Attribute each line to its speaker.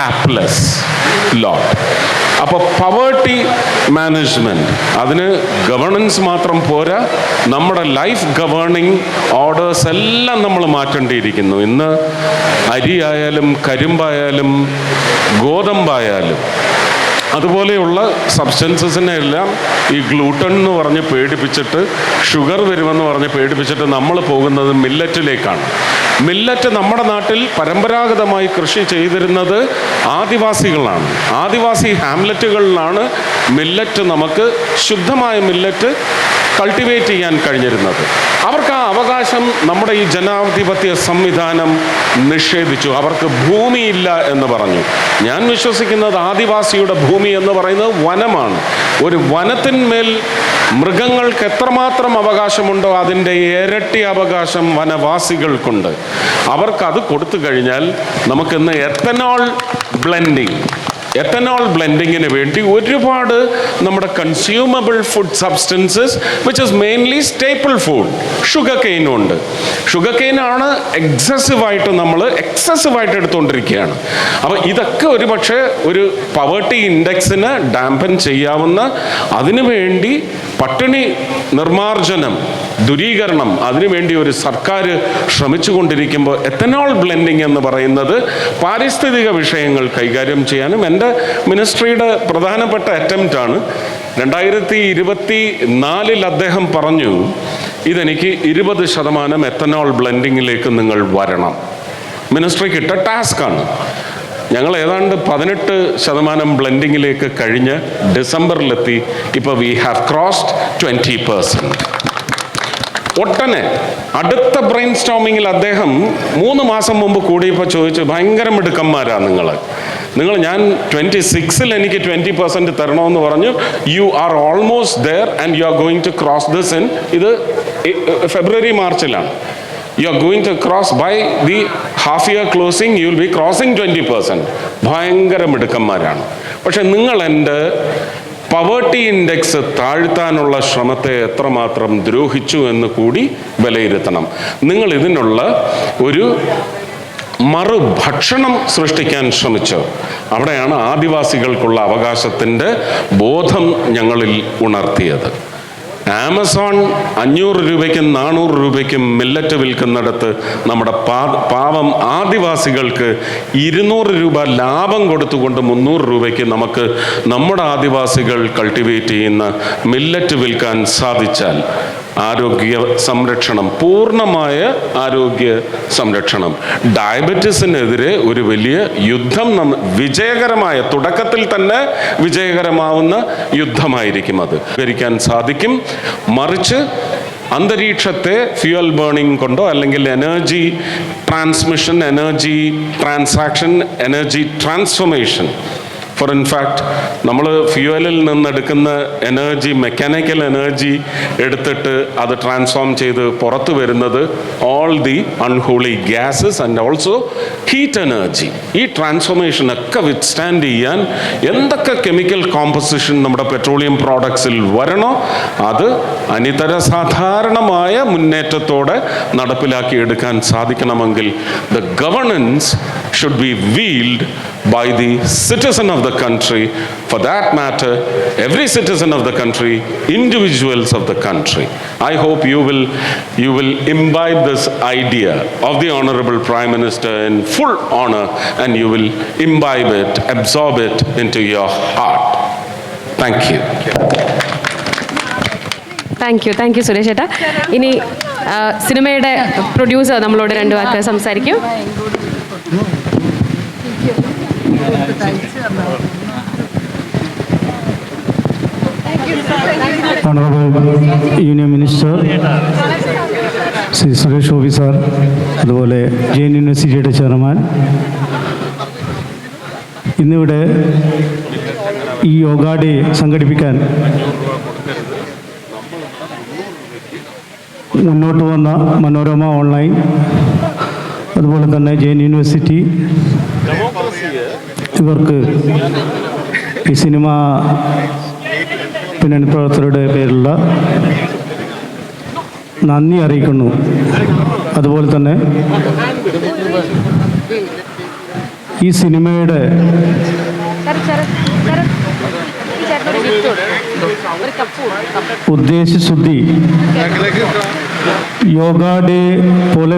Speaker 1: Hapless ലോട്ട് അപ്പോൾ poverty management അതിന് governance മാത്രം പോരാ. നമ്മുടെ ലൈഫ് ഗവേണിംഗ് ഓർഡേഴ്സ് എല്ലാം നമ്മൾ മാറ്റേണ്ടിയിരിക്കുന്നു. ഇന്ന് അരിയായാലും കരിമ്പായാലും ഗോതമ്പായാലും അതുപോലെയുള്ള സബ്സ്റ്റൻസസിനെ എല്ലാം ഈ ഗ്ലൂട്ടൺ എന്ന് പറഞ്ഞ് പേടിപ്പിച്ചിട്ട് ഷുഗർ വരുമെന്ന് പറഞ്ഞ് പേടിപ്പിച്ചിട്ട് നമ്മൾ പോകുന്നത് മില്ലറ്റിലേക്കാണ് മില്ലറ്റ് നമ്മുടെ നാട്ടിൽ പരമ്പരാഗതമായി കൃഷി ചെയ്തിരുന്നത് ആദിവാസികളാണ്. ആദിവാസി ഹാംലറ്റുകളിലാണ് മില്ലറ്റ് നമുക്ക് ശുദ്ധമായ മില്ലറ്റ് കൾട്ടിവേറ്റ് ചെയ്യാൻ കഴിഞ്ഞിരുന്നത്. അവർക്ക് അവകാശം നമ്മുടെ ഈ ജനാധിപത്യ സംവിധാനം നിഷേധിച്ചു. അവർക്ക് ഭൂമിയില്ല എന്ന് പറഞ്ഞു. ഞാൻ വിശ്വസിക്കുന്നത് ആദിവാസിയുടെ ഭൂമി എന്ന് പറയുന്നത് വനമാണ്. ഒരു വനത്തിന്മേൽ മൃഗങ്ങൾക്ക് എത്രമാത്രം അവകാശമുണ്ടോ അതിന്റെ ഇരട്ടി അവകാശം വനവാസികൾക്കുണ്ട്. അവർക്കത് കൊടുത്തു കഴിഞ്ഞാൽ നമുക്കിന്ന് എത്തനോൾ ബ്ലെൻഡിങ്. എത്തനോൾ ബ്ലെൻഡിങ്ങിന് വേണ്ടി ഒരുപാട് നമ്മുടെ consumable food substances which is mainly staple food sugar കെയിനും ഉണ്ട് ഷുഗർ കെയിനാണ് എക്സസീവായിട്ട് നമ്മൾ എക്സസീവായിട്ട് എടുത്തുകൊണ്ടിരിക്കുകയാണ്. അപ്പോൾ ഇതൊക്കെ ഒരു പക്ഷേ ഒരു പവർട്ടി ഇൻഡെക്സിന് ഡാമ്പൻ ചെയ്യാവുന്ന അതിനുവേണ്ടി പട്ടിണി നിർമാർജനം ദുരീകരണം. അതിനുവേണ്ടി ഒരു സർക്കാർ ശ്രമിച്ചുകൊണ്ടിരിക്കുമ്പോൾ എത്തനോൾ ബ്ലെൻഡിങ് എന്ന് പറയുന്നത് പാരിസ്ഥിതിക വിഷയങ്ങൾ കൈകാര്യം ചെയ്യാനും എന്റെ മിനിസ്ട്രിയുടെ പ്രധാനപ്പെട്ട അറ്റംപ്റ്റാണ് രണ്ടായിരത്തി ഇരുപത്തി നാലിൽ അദ്ദേഹം പറഞ്ഞു ഇതെനിക്ക് ഇരുപത് ശതമാനം എത്തനോൾ ബ്ലെൻഡിങ്ങിലേക്ക് നിങ്ങൾ വരണം. മിനിസ്ട്രിക്ക് ഇട്ട ടാസ്ക്കാണ് ഞങ്ങൾ ഏതാണ്ട് പതിനെട്ട് ശതമാനം ബ്ലെൻഡിങ്ങിലേക്ക് കഴിഞ്ഞ് ഡിസംബറിലെത്തി. ഇപ്പോൾ we have crossed twenty percent ഒട്ടനെ അടുത്ത ബ്രെയിൻ സ്റ്റോമിങ്ങിൽ അദ്ദേഹം മൂന്ന് മാസം മുമ്പ് കൂടിയപ്പോൾ ചോദിച്ചു ഭയങ്കര മിടുക്കന്മാരാ നിങ്ങൾ നിങ്ങൾ ഞാൻ ട്വന്റി സിക്സിൽ എനിക്ക് ട്വന്റി പെർസെന്റ് തരണമെന്ന് പറഞ്ഞു. You are almost there and you are going to cross this in ഇത് ഫെബ്രുവരി മാർച്ചിലാണ്. You are going to cross by the half year closing you will be crossing twenty percent ഭയങ്കര മിടുക്കന്മാരാണ്. പക്ഷെ നിങ്ങൾ എന്റെ പവേർട്ടി ഇൻഡെക്സ് താഴ്ത്താനുള്ള ശ്രമത്തെ എത്രമാത്രം ദ്രോഹിച്ചു എന്ന് കൂടി വിലയിരുത്തണം. നിങ്ങൾ ഇതിനുള്ള ഒരു മറുഭക്ഷണം സൃഷ്ടിക്കാൻ ശ്രമിച്ചു. അവിടെയാണ് ആദിവാസികൾക്കുള്ള അവകാശത്തിന്റെ ബോധം ഞങ്ങളിൽ ഉണർത്തിയത്. ആമസോൺ അഞ്ഞൂറ് രൂപയ്ക്കും നാനൂറ് രൂപയ്ക്കും മില്ലറ്റ് വിൽക്കുന്നിടത്ത് നമ്മുടെ പാവം ആദിവാസികൾക്ക് ഇരുന്നൂറ് രൂപ ലാഭം കൊടുത്തുകൊണ്ട് മുന്നൂറ് രൂപയ്ക്ക് നമുക്ക് നമ്മുടെ ആദിവാസികൾ കൾട്ടിവേറ്റ് ചെയ്യുന്ന മില്ലറ്റ് വിൽക്കാൻ സാധിച്ചാൽ ആരോഗ്യ സംരക്ഷണം പൂർണമായ ആരോഗ്യ സംരക്ഷണം. ഡയബറ്റീസിനെതിരെ ഒരു വലിയ യുദ്ധം നമ്മ വിജയകരമായ തുടക്കത്തിൽ തന്നെ വിജയകരമാവുന്ന യുദ്ധമായിരിക്കും അത്. ഭരിക്കാൻ സാധിക്കും. മറിച്ച് അന്തരീക്ഷത്തെ ഫ്യൂവൽ ബേണിംഗ് കൊണ്ടോ അല്ലെങ്കിൽ energy transmission energy transaction energy transformation for in fact നമ്മൾ ഫ്യൂവലിൽ നിന്നെടുക്കുന്ന എനർജി മെക്കാനിക്കൽ എനർജി എടുത്തിട്ട് അത് ട്രാൻസ്ഫോം ചെയ്ത് പുറത്തു വരുന്നത് all the unholy gases and also heat energy ഈ ട്രാൻസ്ഫോർമേഷൻ ഒക്കെ വിത്ത്സ്റ്റാൻഡ് ചെയ്യാൻ എന്തൊക്കെ കെമിക്കൽ കോമ്പസിഷൻ നമ്മുടെ പെട്രോളിയം പ്രോഡക്ട്സിൽ വരണോ അത് അനിതര സാധാരണമായ മുന്നേറ്റത്തോടെ നടപ്പിലാക്കി എടുക്കാൻ സാധിക്കണമെങ്കിൽ the governance Should be wielded by the citizen of the country. For that matter, every citizen of the country, individuals of the country. I hope you will, you will imbibe this idea of the Honorable Prime Minister in full honor and you will imbibe it, absorb it into your heart. Thank you.
Speaker 2: Thank you thank you Suresh ചേട്ടാ ഇനി ആ, സിനിമയുടെ producer നമ്മളോട് രണ്ട് വാക്ക് സംസാരിക്കും
Speaker 3: union minister Shri Suresh Gopi sir അതുപോലെ ജെയിൻ യൂണിവേഴ്സിറ്റിയുടെ ചെയർമാൻ. ഇന്നിവിടെ ഈ യോഗ ഡേ സംഘടിപ്പിക്കാൻ മുന്നോട്ട് വന്ന മനോരമ ഓൺലൈൻ അതുപോലെ തന്നെ ജെയിൻ യൂണിവേഴ്സിറ്റി ഇവർക്ക് ഈ സിനിമ പിന്നണി പ്രവർത്തകരുടെ പേരിലുള്ള നന്ദി അറിയിക്കുന്നു. അതുപോലെ തന്നെ ഈ സിനിമയുടെ ഉദ്ദേശശുദ്ധി യോഗ ഡേ പോലെ